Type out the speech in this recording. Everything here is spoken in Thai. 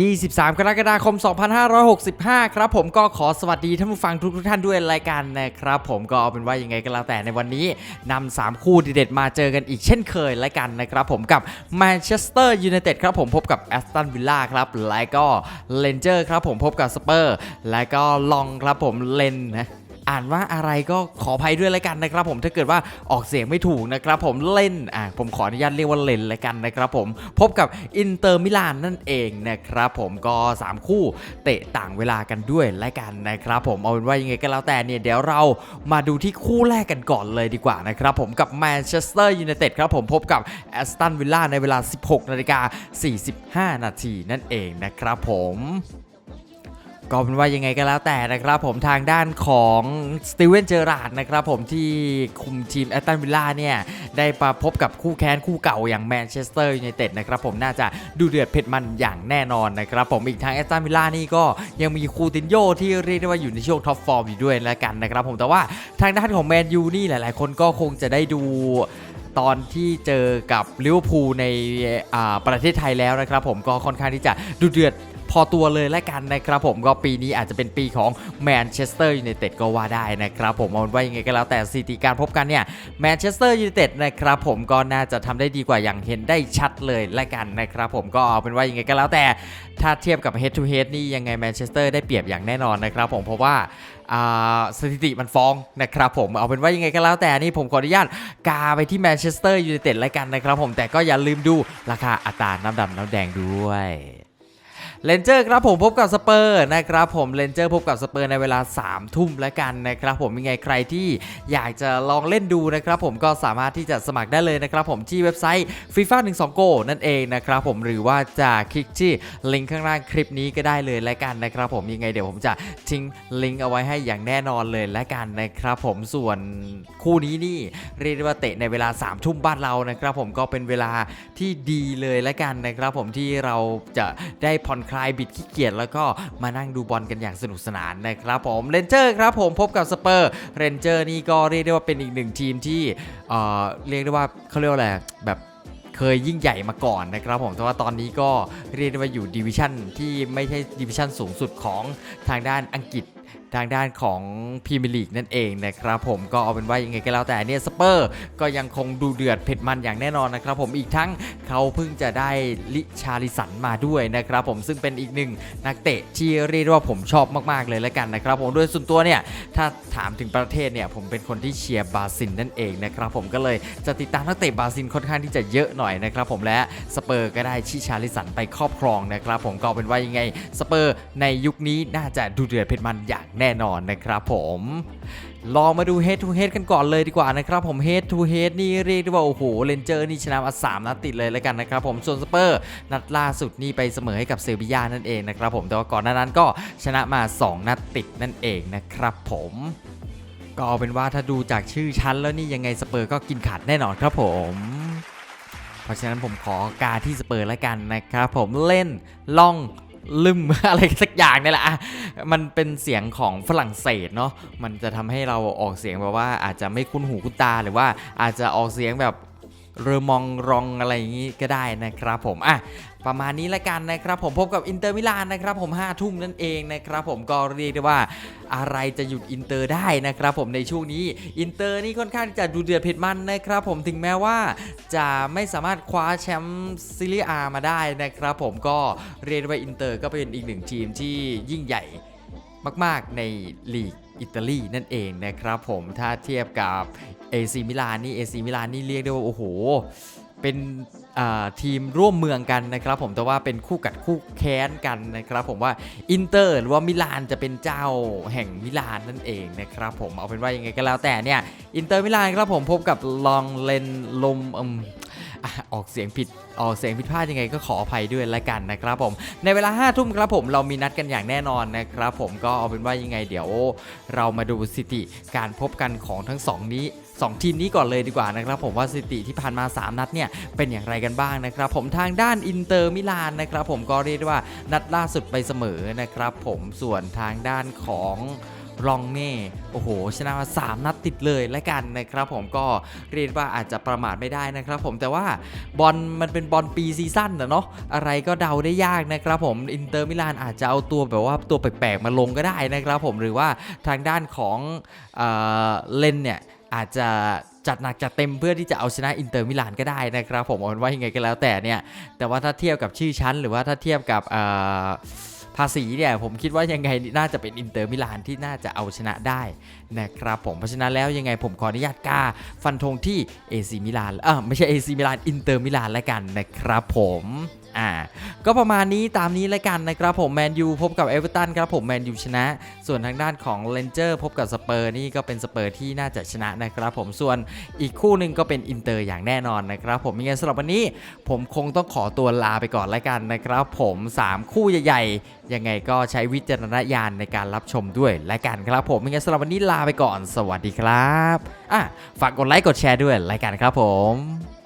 23 กรกฎาคม 2565 ครับผมก็ขอสวัสดีท่านผู้ฟังทุกทท่านด้วยรายการนะครับผมก็เอาเป็นว่ายังไงก็แล้วแต่ในวันนี้นำ3คู่ดีเด็ดมาเจอกันอีกเช่นเคยรายการนะครับผมกับแมนเชสเตอร์ยูไนเต็ดครับผมพบกับแอสตันวิลล่าครับและก็เลนเจอร์ครับผมพบกับสเปอร์และก็ลองครับผมเลนนะ อ่านว่าอะไรก็ขออภัยด้วยแล้วกันนะครับ ผมถ้าเกิดว่าออกเสียงไม่ถูกนะครับ ผมเล่นอะผมขออนุญาตเรียกว่าเล่นแล้วกันนะครับ ผมพบกับอินเตอร์มิลานนั่นเองนะครับ ผมก็ 3 คู่เตะต่างเวลากันด้วยแล้วกันนะครับ ผมเอาเป็นว่ายังไงก็แล้วแต่เนี่ยเดี๋ยวเรามาดูที่คู่แรกกันก่อนเลยดีกว่านะครับผมกับแมนเชสเตอร์ยูไนเต็ดครับผมพบกับแอสตันวิลล่าในเวลา 16นาฬิกา45 นาทีนั่นเองนะครับผม ก็เป็นว่ายังไงก็แล้วแต่นะครับผมทางด้านของสตีเวนเจอราร์ดนะครับผมที่คุมทีมแอตตันวิลล่าเนี่ยได้มาพบกับคู่แค้นคู่เก่าอย่างแมนเชสเตอร์ยูไนเต็ดนะครับผมน่าจะดูเดือดเผ็ดมันอย่างแน่นอนนะครับผมอีกทางแอตตันวิลล่านี่ก็ยังมีคูตินโยที่เรียกได้ว่าอยู่ในช่วงท็อปฟอร์มอยู่ด้วยแล้วกันนะครับผมแต่ว่าทางด้านของแมนยูนี่หลายๆ คนก็คงจะได้ดูตอนที่เจอกับลิเวอร์พูลในประเทศไทยแล้วนะครับผมก็ค่อนข้างที่จะดูเดือด พอตัวเลยและกันนะครับผมก็ปีนี้อาจจะเป็นปีของแมนเชสเตอร์ยูไนเต็ดก็ว่าได้นะครับผมเอาเป็นว่ายังไงก็แล้วแต่สถิติการพบกันเนี่ยแมนเชสเตอร์ยูไนเต็ดนะครับผมก็น่าจะทำได้ดีกว่าอย่างเห็นได้ชัดเลยและกันนะครับผมก็เอาเป็นว่ายังไงก็แล้วแต่ถ้าเทียบกับ head to head นี่ยังไงแมนเชสเตอร์ได้เปรียบอย่างแน่นอนนะครับผมเพราะว่าอ่าสถิติมันฟ้องนะครับผมเอาเป็นว่ายังไงก็แล้วแต่นี่ผมขออนุญาตกาไปที่แมนเชสเตอร์ยูไนเต็ดแล้วกันนะครับผมแต่ก็อย่าลืมดูราคาอัตราน้ำดำน้ำแดงด้วย เลนเจอร์ครับผมพบกับสเปอร์นะครับผมเลนเจอร์พบกับสเปอร์ในเวลา3ทุ่มแล้วกันนะครับผมยังไงใครที่อยากจะลองเล่นดูนะครับผมก็สามารถที่จะสมัครได้เลยนะครับผมที่เว็บไซต์ FIFA 1 2 Go นั่นเองนะครับผมหรือว่าจะคลิกที่ลิงก์ข้างล่างคลิปนี้ก็ได้เลยแล้วกันนะครับผมยังไงเดี๋ยวผมจะทิ้งลิงก์เอาไว้ให้อย่างแน่นอนเลยแล้วกันนะครับผมส่วนคู่นี้นี่เรียกได้ว่าเตะในเวลา3ามทุ่มบ้านเรานะครับผมก็เป็นเวลาที่ดีเลยแล้วกันนะครับผมที่เราจะได้ผ่อนคคลายบิดขี้เกียจแล้วก็มานั่งดูบอลกันอย่างสนุกสนานนะครับผมเรนเจอร์ครับผมพบกับสเปอร์เรนเจอร์นี่ก็เรียกได้ว่าเป็นอีกหนึ่งทีมที่เอ่อเรียกได้ว่าเขาเรียกว่าอะไรแบบเคยยิ่งใหญ่มาก่อนนะครับผม แต่ว่าตอนนี้ก็เรียกได้ว่าอยู่ดิวิชั่นที่ไม่ใช่ดิวิชั่นสูงสุดของทางด้านอังกฤษ ทางด้านของพรีเมียร์ลีกนั่นเองนะครับผมก็เอาเป็นว่ายังไงก็แล้วแต่เนี่ยสเปอร์ก็ยังคงดูเดือดเผ็ดมันอย่างแน่นอนนะครับผมอีกทั้งเขาเพิ่งจะได้ลิชาลิสันมาด้วยนะครับผมซึ่งเป็นอีกหนึ่งนักเตะที่เรียกได้ว่าผมชอบมากๆเลยแล้วกันนะครับผมโดยส่วนตัวเนี่ยถ้าถามถึงประเทศเนี่ยผมเป็นคนที่เชียร์บราซิลนั่นเองนะครับผมก็เลยจะติดตามนักเตะบราซิลค่อนข้างที่จะเยอะหน่อยนะครับผมและสเปอร์ก็ได้ชิชาลิสันไปครอบครองนะครับผมก็เอาเป็นว่ายังไงสเปอร์ในยุคนี้น่าจะดูเดือดเผ็ดมันอย่างแน่นอนนะครับผมลองมาดู head to head กันก่อนเลยดีกว่านะครับผม head to head นี่เรียกได้ว่าโอ้โหเลนเจอร์นี่ชนะมา3นัดติดเลยแล้วกันนะครับผมส่วนสเปอร์นัดล่าสุดนี่ไปเสมอให้กับเซบียานั่นเองนะครับผมแต่ว่าก่อนหน้านั้นก็ชนะมา 2 นัดติดนั่นเองนะครับผมก็เอาเป็นว่าถ้าดูจากชื่อชั้นแล้วนี่ยังไงสเปอร์ก็กินขาดแน่นอนครับผมเพราะฉะนั้นผมขอกาที่สเปอร์แล้วกันนะครับผมเล่นล่อง ลืมอะไรสักอย่างนี่แหละอะมันเป็นเสียงของฝรั่งเศสเนาะมันจะทำให้เราออกเสียงแบบว่าอาจจะไม่คุ้นหูคุ้นตาหรือว่าอาจจะออกเสียงแบบ เรมองรองอะไรอย่างนี้ก็ได้นะครับผมอะประมาณนี้ละกันนะครับผมพบกับอินเตอร์มิลานนะครับผม5ทุ่มนั่นเองนะครับผมก็เรียกได้ว่าอะไรจะหยุดอินเตอร์ได้นะครับผมในช่วงนี้อินเตอร์นี่ค่อนข้างจะดูเดือดเผ็ดมันนะครับผมถึงแม้ว่าจะไม่สามารถคว้าแชมป์ซีเรียอามาได้นะครับผมก็เรียกได้ว่าอินเตอร์ก็เป็นอีกหนึ่งทีมที่ยิ่งใหญ่มาก ๆ ในลีก อิตาลีนั่นเองนะครับผมถ้าเทียบกับเอซีมิลานนี่เอซีมิลานนี่เรียกได้ว่าโอ้โหเป็นทีมร่วมเมืองกันนะครับผมแต่ว่าเป็นคู่กัดคู่แค้นกันนะครับผมว่าอินเตอร์หรือว่ามิลานจะเป็นเจ้าแห่งมิลานนั่นเองนะครับผมเอาเป็นว่ายังไงก็แล้วแต่เนี่ยอินเตอร์มิลานครับผมพบกับลองเลนลม ออกเสียงผิดออกเสียงผิดพลาดยังไงก็ขออภัยด้วยละกันนะครับผม ในเวลา5้าทุ่มครับผมเรามีนัดกันอย่างแน่นอนนะครับผมก็เอาเป็นว่ายังไงเดี๋ยว เรามาดูสถิติการพบกันของทั้งสองนี้2ทีมนี้ก่อนเลยดีกว่านะครับผมว่าสถิติที่ผ่านมา 3 นัดเนี่ยเป็นอย่างไรกันบ้างนะครับผมทางด้านอินเตอร์มิลานนะครับผมก็เรียกได้ว่านัดล่าสุดไปเสมอนะครับผมส่วนทางด้านของ รองเน่โอ้โห ชนะมา3นัดติดเลยและกันนะครับผมก็เรียกว่าอาจจะประมาทไม่ได้นะครับผมแต่ว่าบอลมันเป็นบอลปีซีซั่นนะเนาะอะไรก็เดาได้ยากนะครับผมอินเตอร์มิลานอาจจะเอาตัวแบบว่าตัวแปลกๆมาลงก็ได้นะครับผมหรือว่าทางด้านของเอ่อเลนเนี่ยอาจจะจัดหนักจัดเต็มเพื่อที่จะเอาชนะอินเตอร์มิลานก็ได้นะครับผมเอาเป็นว่ายังไงก็แล้วแต่เนี่ยแต่ว่าถ้าเทียบกับชื่อชั้นหรือว่าถ้าเทียบกับเอ่อ ภาษีเนี่ยผมคิดว่ายังไงน่าจะเป็นอินเตอร์มิลานที่น่าจะเอาชนะได้นะครับผมเพราะฉะนั้นแล้วยังไงผมขออนุญาตกล้าฟันธงที่ AC มิลานเออไม่ใช่ AC มิลานอินเตอร์มิลานแล้วกันนะครับผม อ่าก็ประมาณนี้ตามนี้แล้วกันนะครับผมแมนยูพบกับเอเวอร์ตันครับผมแมนยูชนะ ส่วนทางด้านของเลนเจอร์พบกับสเปอร์นี่ก็เป็นสเปอร์ที่น่าจะชนะนะครับผมส่วนอีกคู่หนึ่งก็เป็นอินเตอร์อย่างแน่นอนนะครับผมยังไงสำหรับวันนี้ผมคงต้องขอตัวลาไปก่อนแล้วกันนะครับผม3คู่ใหญ่ๆยังไงก็ใช้วิจารณญาณในการรับชมด้วยและกันครับผมยังไงสำหรับวันนี้ลาไปก่อน สวัสดีครับอะฝากกดไลค์กดแชร์ด้วยรายการครับผม